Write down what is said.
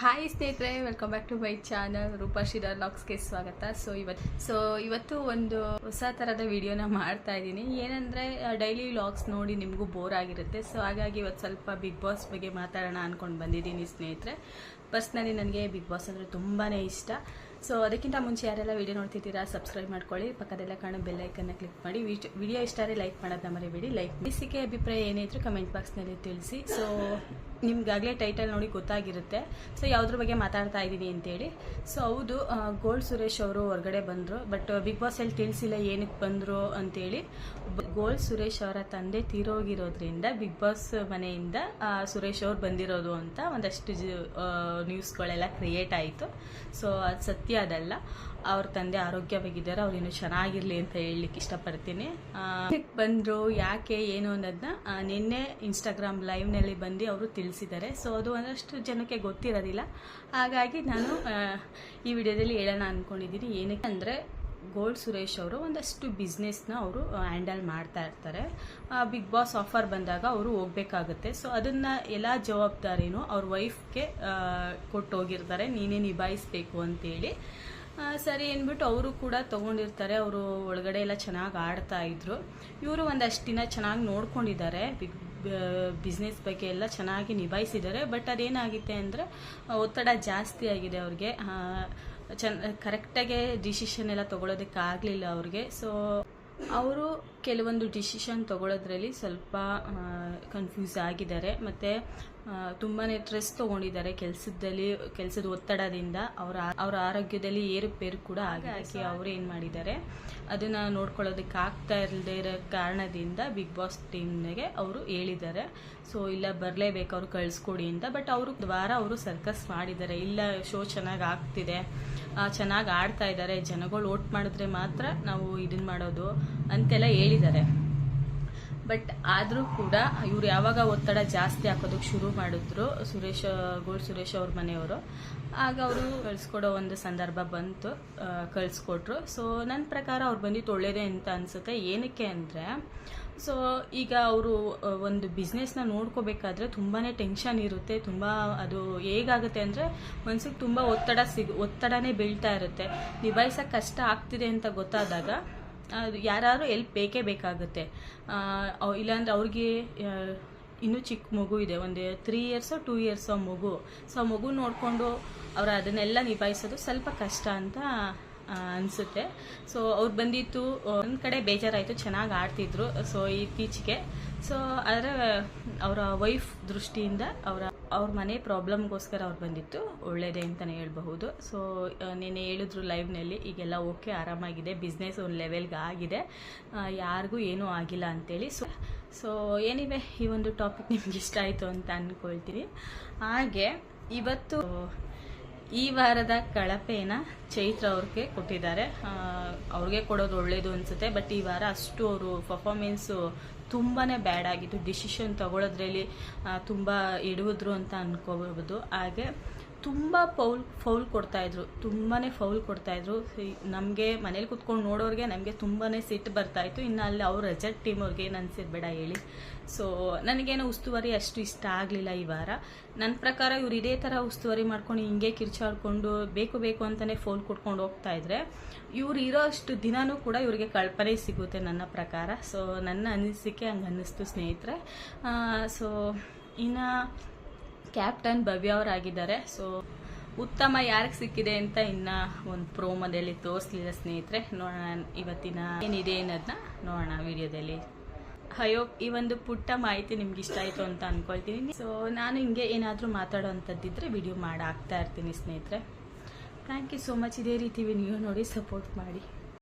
Hi ಸ್ನೇಹಿತರೆ. Welcome back to my channel Roopa ಲಾಕ್ಸ್ಗೆ ಸ್ವಾಗತ. So ಇವತ್ತು ಸೊ ಇವತ್ತು ಒಂದು ಹೊಸ ಥರದ ವಿಡಿಯೋನ ಮಾಡ್ತಾ ಇದ್ದೀನಿ. ಏನಂದರೆ ಡೈಲಿ ಲಾಗ್ಸ್ ನೋಡಿ ನಿಮಗೂ ಬೋರ್ ಆಗಿರುತ್ತೆ. ಸೊ ಹಾಗಾಗಿ ಇವತ್ತು ಸ್ವಲ್ಪ ಬಿಗ್ ಬಾಸ್ ಬಗ್ಗೆ ಮಾತಾಡೋಣ ಅಂದ್ಕೊಂಡು ಬಂದಿದ್ದೀನಿ ಸ್ನೇಹಿತರೆ. ಪರ್ಸ್ನಲಿ ನನಗೆ ಬಿಗ್ ಬಾಸ್ ಅಂದರೆ ತುಂಬಾ ಇಷ್ಟ. ಸೊ ಅದಕ್ಕಿಂತ ಮುಂಚೆ ಯಾರೆಲ್ಲ ವಿಡಿಯೋ ನೋಡ್ತಿದ್ದೀರಾ ಸಬ್ಸ್ಕ್ರೈಬ್ ಮಾಡ್ಕೊಳ್ಳಿ. ಪಕ್ಕದೆಲ್ಲ ಕಾಣೋ ಬೆಲ್ಲೈಕನ್ನ ಕ್ಲಿಕ್ ಮಾಡಿ. ವಿಡಿಯೋ ಇಷ್ಟ ಆದರೆ ಲೈಕ್ ಮಾಡೋದನ್ನ ಮರಿಬೇಡಿ. ಲೈಕ್ ಅನಿಸಿಕೆ ಅಭಿಪ್ರಾಯ ಏನೇ ಇದ್ರೂ ಕಮೆಂಟ್ ಬಾಕ್ಸ್ನಲ್ಲಿ ತಿಳಿಸಿ. ಸೊ ನಿಮ್ಗಾಗಲೇ ಟೈಟಲ್ ನೋಡಿ ಗೊತ್ತಾಗಿರುತ್ತೆ. ಸೊ ಯಾವುದ್ರ ಬಗ್ಗೆ ಮಾತಾಡ್ತಾ ಇದ್ದೀನಿ ಅಂತೇಳಿ. ಸೊ ಹೌದು ಗೋಲ್ಡ್ ಸುರೇಶ್ ಅವರು ಹೊರಗಡೆ ಬಂದರು. ಬಟ್ ಬಿಗ್ ಬಾಸ್ ಅಲ್ಲಿ ತಿಳಿಸಿಲ್ಲ ಏನಕ್ಕೆ ಬಂದರು ಅಂತೇಳಿ. ಗೋಲ್ಡ್ ಸುರೇಶ್ ಅವರ ತಂದೆ ತೀರೋಗಿರೋದ್ರಿಂದ ಬಿಗ್ ಬಾಸ್ ಮನೆಯಿಂದ ಸುರೇಶ್ ಅವ್ರು ಬಂದಿರೋದು ಅಂತ ಒಂದಷ್ಟು ನ್ಯೂಸ್ಗಳೆಲ್ಲ ಕ್ರಿಯೇಟ್ ಆಯಿತು. ಸೊ ಅದು ಸತ್ಯ ಅದಲ್ಲ. ಅವ್ರ ತಂದೆ ಆರೋಗ್ಯವಾಗಿದ್ದಾರೆ ಅವ್ರು ಇನ್ನೂ ಚೆನ್ನಾಗಿರ್ಲಿ ಅಂತ ಹೇಳಲಿಕ್ಕೆ ಇಷ್ಟಪಡ್ತೀನಿ. ಬಂದ್ರು ಯಾಕೆ, ಏನು ಅನ್ನೋದನ್ನ ನಿನ್ನೆ ಇನ್ಸ್ಟಾಗ್ರಾಮ್ ಲೈವ್ನಲ್ಲಿ ಬಂದು ಅವರು ತಿಳಿಸಿದ್ದಾರೆ. ಸೊ ಅದು ಒಂದಷ್ಟು ಜನಕ್ಕೆ ಗೊತ್ತಿರೋದಿಲ್ಲ. ಹಾಗಾಗಿ ನಾನು ಈ ವಿಡಿಯೋದಲ್ಲಿ ಹೇಳೋಣ ಅಂದ್ಕೊಂಡಿದ್ದೀನಿ ಏನಕ್ಕೆ ಅಂದರೆ ಗೋಲ್ಡ್ ಸುರೇಶ್ ಅವರು ಒಂದಷ್ಟು ಬಿಸ್ನೆಸ್ನ ಅವರು ಹ್ಯಾಂಡಲ್ ಮಾಡ್ತಾ ಇರ್ತಾರೆ. ಬಿಗ್ ಬಾಸ್ ಆಫರ್ ಬಂದಾಗ ಅವರು ಹೋಗ್ಬೇಕಾಗುತ್ತೆ. ಸೊ ಅದನ್ನ ಎಲ್ಲ ಜವಾಬ್ದಾರಿನೂ ಅವ್ರ ವೈಫ್ಗೆ ಕೊಟ್ಟು ಹೋಗಿರ್ತಾರೆ ನೀನೇ ನಿಭಾಯಿಸ್ಬೇಕು ಅಂತೇಳಿ. ಸರಿ ಅಂದ್ಬಿಟ್ಟು ಅವರು ಕೂಡ ತಗೊಂಡಿರ್ತಾರೆ. ಅವರು ಒಳಗಡೆ ಎಲ್ಲ ಚೆನ್ನಾಗಿ ಆಡ್ತಾ ಇದ್ರು. ಇವರು ಒಂದಷ್ಟು ದಿನ ಚೆನ್ನಾಗಿ ನೋಡ್ಕೊಂಡಿದ್ದಾರೆ. ಬಿಗ್ ಬಿಸ್ನೆಸ್ ಬಗ್ಗೆ ಎಲ್ಲ ಚೆನ್ನಾಗಿ ನಿಭಾಯಿಸಿದ್ದಾರೆ. ಬಟ್ ಅದೇನಾಗಿದೆ ಅಂದರೆ, ಒತ್ತಡ ಜಾಸ್ತಿ ಆಗಿದೆ ಅವ್ರಿಗೆ. ಚೆನ್ನ ಕರೆಕ್ಟಾಗಿ ಡಿಸಿಷನ್ ಎಲ್ಲ ತೊಗೊಳೋದಕ್ಕಾಗಲಿಲ್ಲ ಅವ್ರಿಗೆ. ಸೊ ಅವರು ಕೆಲವೊಂದು ಡಿಸಿಷನ್ ತಗೊಳ್ಳೋದ್ರಲ್ಲಿ ಸ್ವಲ್ಪ ಕನ್ಫ್ಯೂಸ್ ಆಗಿದ್ದಾರೆ. ಮತ್ತು ತುಂಬಾ ಸ್ಟ್ರೆಸ್ ತೊಗೊಂಡಿದ್ದಾರೆ ಕೆಲಸದಲ್ಲಿ ಕೆಲಸದ ಒತ್ತಡದಿಂದ. ಅವರ ಅವರ ಆರೋಗ್ಯದಲ್ಲಿ ಏರುಪೇರು ಕೂಡ ಆಗಿ ಅವರು ಏನು ಮಾಡಿದ್ದಾರೆ? ಅದನ್ನು ನೋಡ್ಕೊಳ್ಳೋದಕ್ಕೆ ಆಗ್ತಾ ಇಲ್ಲದೆ ಇರೋ ಕಾರಣದಿಂದ ಬಿಗ್ ಬಾಸ್ ಟೀಮ್ಗೆ ಅವರು ಹೇಳಿದ್ದಾರೆ. ಸೊ ಇಲ್ಲ ಬರಲೇಬೇಕು ಅವ್ರು ಕಳಿಸ್ಕೊಡಿ ಅಂತ. ಬಟ್ ಅವರು ದ್ವಾರ ಅವರು ಸರ್ಕಸ್ ಮಾಡಿದ್ದಾರೆ. ಇಲ್ಲ ಶೋ ಚೆನ್ನಾಗಿ ಆಗ್ತಿದೆ. ಚೆನ್ನಾಗಿ ಆಡ್ತಾ ಇದ್ದಾರೆ. ಜನಗಳು ಓಟ್ ಮಾಡಿದ್ರೆ ಮಾತ್ರ ನಾವು ಇದನ್ನ ಮಾಡೋದು ಅಂತೆಲ್ಲ ಹೇಳಿದ್ದಾರೆ. ಬಟ್ ಆದರೂ ಕೂಡ ಇವ್ರು ಯಾವಾಗ ಒತ್ತಡ ಜಾಸ್ತಿ ಹಾಕೋದಕ್ಕೆ ಶುರು ಮಾಡಿದ್ರು ಸುರೇಶ್ ಗೋಲ್ ಸುರೇಶ್ ಅವ್ರ ಮನೆಯವರು, ಆಗ ಅವರು ಕಳಿಸ್ಕೊಡೋ ಒಂದು ಸಂದರ್ಭ ಬಂತು ಕಳಿಸ್ಕೊಟ್ರು. ಸೊ ನನ್ನ ಪ್ರಕಾರ ಅವ್ರು ಬಂದಿದ್ದು ಒಳ್ಳೇದೇ ಅಂತ ಅನ್ಸುತ್ತೆ. ಏನಕ್ಕೆ ಅಂದರೆ ಸೊ ಈಗ ಅವರು ಒಂದು ಬಿಸ್ನೆಸ್ನ ನೋಡ್ಕೋಬೇಕಾದ್ರೆ ತುಂಬಾ ಟೆನ್ಷನ್ ಇರುತ್ತೆ. ತುಂಬ ಅದು ಹೇಗಾಗುತ್ತೆ ಅಂದರೆ ಮನ್ಸಿಗೆ ತುಂಬ ಒತ್ತಡ ಸಿಗ್, ಒತ್ತಡನೇ ಬೀಳ್ತಾ ಇರುತ್ತೆ. ನಿಭಾಯಿಸೋಕೆ ಕಷ್ಟ ಆಗ್ತಿದೆ ಅಂತ ಗೊತ್ತಾದಾಗ ಯಾರು ಎಲ್ಪ್ ಬೇಕೇ ಬೇಕಾಗುತ್ತೆ. ಇಲ್ಲಾಂದ್ರೆ ಅವ್ರಿಗೆ ಇನ್ನೂ ಚಿಕ್ಕ ಮಗು ಇದೆ. ಒಂದು ತ್ರೀ ಇಯರ್ಸು ಟೂ ಇಯರ್ಸೋ ಮಗು. ಸೊ ಮಗು ನೋಡಿಕೊಂಡು ಅವರು ಅದನ್ನೆಲ್ಲ ನಿಭಾಯಿಸೋದು ಸ್ವಲ್ಪ ಕಷ್ಟ ಅಂತ ಅನ್ಸುತ್ತೆ. ಸೊ ಅವ್ರು ಬಂದಿತ್ತು ಒಂದು ಕಡೆ ಬೇಜಾರಾಯಿತು, ಚೆನ್ನಾಗಿ ಆಡ್ತಿದ್ರು. ಸೊ ಇತ್ತೀಚೆಗೆ. ಸೊ ಆದರೆ, ಅವರ ವೈಫ್ ದೃಷ್ಟಿಯಿಂದ ಅವರ, ಅವ್ರ ಮನೆ ಪ್ರಾಬ್ಲಮ್ಗೋಸ್ಕರ ಅವ್ರು ಬಂದಿತ್ತು. ಒಳ್ಳೇದೇ ಅಂತಲೇ ಹೇಳಬಹುದು. ಸೊ ನೆನ್ನೆ ಹೇಳಿದ್ರು ಲೈವ್ನಲ್ಲಿ ಈಗೆಲ್ಲ ಓಕೆ ಆರಾಮಾಗಿದೆ ಬಿಸ್ನೆಸ್ ಒಂದು ಲೆವೆಲ್ಗೆ ಆಗಿದೆ. ಯಾರಿಗೂ ಏನೂ ಆಗಿಲ್ಲ ಅಂತೇಳಿ. ಸೊ ಸೊ ಏನಿವೆ ಈ ಒಂದು ಟಾಪಿಕ್ ನಿಮ್ಗೆ ಇಷ್ಟ ಆಯಿತು ಅಂತ ಅಂದ್ಕೊಳ್ತೀನಿ ಹಾಗೆ, ಇವತ್ತು ಈ ವಾರದ ಕಳಪೆನ ಚೈತ್ರ ಅವ್ರಿಗೆ ಕೊಟ್ಟಿದ್ದಾರೆ. ಅವ್ರಿಗೆ ಕೊಡೋದು ಒಳ್ಳೇದು ಅನ್ಸುತ್ತೆ, ಬಟ್ ಈ ವಾರ ಅಷ್ಟು ಅವರು ಪರ್ಫಾರ್ಮೆನ್ಸು ತುಂಬಾನೇ ಬ್ಯಾಡ್ ಆಗಿತ್ತು. ಡಿಸಿಷನ್ ತಗೊಳ್ಳೋದ್ರಲ್ಲಿ ತುಂಬಾ ಎಡುವುದ್ರು ಅಂತ ಅನ್ಕೋಬಹುದು. ಹಾಗೆ ತುಂಬ ಫೌಲ್ ಫೌಲ್ ಕೊಡ್ತಾಯಿದ್ರು ತುಂಬಾ ಫೌಲ್ ಕೊಡ್ತಾಯಿದ್ರು ನಮಗೆ ಮನೇಲಿ ಕುತ್ಕೊಂಡು ನೋಡೋರಿಗೆ ನಮಗೆ ತುಂಬಾ ಸಿಟ್ಟು ಬರ್ತಾಯಿತ್ತು ಇನ್ನು ಅಲ್ಲಿ ಅವ್ರ ರೆಜೆಕ್ಟ್ ಟೀಮ್ ಅವ್ರಿಗೆ ಏನು ಅನ್ಸಿರ್ಬೇಡ ಹೇಳಿ. ಸೊ ನನಗೇನೋ ಉಸ್ತುವಾರಿ ಅಷ್ಟು ಇಷ್ಟ ಆಗಲಿಲ್ಲ ಈ ವಾರ. ನನ್ನ ಪ್ರಕಾರ ಇವ್ರು ಇದೇ ಥರ ಉಸ್ತುವಾರಿ ಮಾಡ್ಕೊಂಡು ಹಿಂಗೆ ಕಿರ್ಚಾಡ್ಕೊಂಡು ಬೇಕು ಬೇಕು ಅಂತಲೇ ಫೋನ್ ಕೊಟ್ಕೊಂಡು ಹೋಗ್ತಾ ಇದ್ರೆ ಇವ್ರು ಇರೋ ಅಷ್ಟು ದಿನವೂ ಕೂಡ ಇವರಿಗೆ ಕಲ್ಪನೆ ಸಿಗುತ್ತೆ ನನ್ನ ಪ್ರಕಾರ. ಸೊ ನನ್ನ ಅನಿಸಿಕೆ ಹಂಗೆ ಅನ್ನಿಸ್ತು ಸ್ನೇಹಿತರೆ ಸೊ ಇನ್ನು ಕ್ಯಾಪ್ಟನ್ ಭವ್ಯ ಅವರಾಗಿದ್ದಾರೆ. ಸೊ ಉತ್ತಮ ಯಾರಿಗೆ ಸಿಕ್ಕಿದೆ ಅಂತ ಇನ್ನ ಒಂದು ಪ್ರೋಮೋದಲ್ಲಿ ತೋರಿಸ್ಲಿಲ್ಲ ಸ್ನೇಹಿತರೆ. ನೋಡೋಣ ಇವತ್ತಿನ ಏನಿದೆ ಅನ್ನೋದನ್ನ ನೋಡೋಣ ವಿಡಿಯೋದಲ್ಲಿ. ಅಯ್ಯೋ ಈ ಒಂದು ಪುಟ್ಟ ಮಾಹಿತಿ ನಿಮ್ಗೆ ಇಷ್ಟ ಆಯಿತು ಅಂತ ಅನ್ಕೊಳ್ತೀನಿ. ಸೊ ನಾನು ಹಿಂಗೆ ಏನಾದರೂ ಮಾತಾಡೋ ಅಂಥದ್ದಿದ್ರೆ ವಿಡಿಯೋ ಮಾಡಿ ಇರ್ತೀನಿ ಸ್ನೇಹಿತರೆ. ಥ್ಯಾಂಕ್ ಯು ಸೋ ಮಚ್ ಇದೇ ರೀತಿ ನೀವು ನೋಡಿ ಸಪೋರ್ಟ್ ಮಾಡಿ.